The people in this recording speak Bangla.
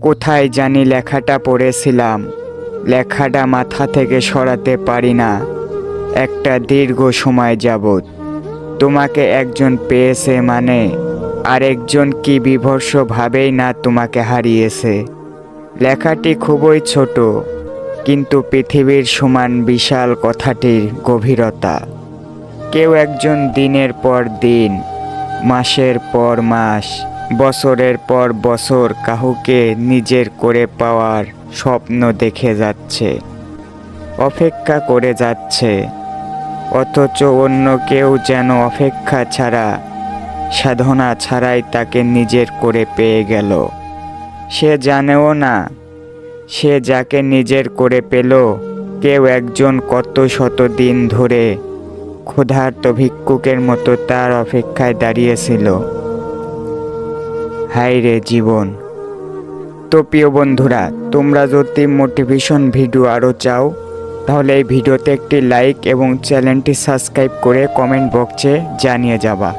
কোথায় জানি লেখাটা পড়েছিলাম। লেখাটা মাথা থেকে সরাতে পারি না। একটা দীর্ঘ সময় যাবৎ। তোমাকে একজন পেয়েছে মানে আরেকজন কি বিভর্ষভাবেই না তোমাকে হারিয়েছে। লেখাটি খুবই ছোট, কিন্তু পৃথিবীর সমান বিশাল কথাটির গভীরতা। কেউ একজন দিনের পর দিন, মাসের পর মাস বছরের পর বছর কাহুকে নিজের করে পাওয়ার স্বপ্ন দেখে যাচ্ছে, অপেক্ষা করে যাচ্ছে। অথচ অন্য কেউ যেন অপেক্ষা ছাড়া, সাধনা ছাড়াই তাকে নিজের করে পেয়ে গেল। সে জানেও না, সে যাকে নিজের করে পেল, কেউ একজন কত শত দিন ধরে ক্ষুধার্ত ভিক্ষুকের মতো তার অপেক্ষায় দাঁড়িয়েছিল। হাই রে জীবন। তো প্রিয় বন্ধুরা, তোমরা যদি মোটিভেশন ভিডিও আরও চাও, তাহলে এই ভিডিওতে একটি লাইক এবং চ্যানেলটি সাবস্ক্রাইব করে কমেন্ট বক্সে জানিয়ে যাবা।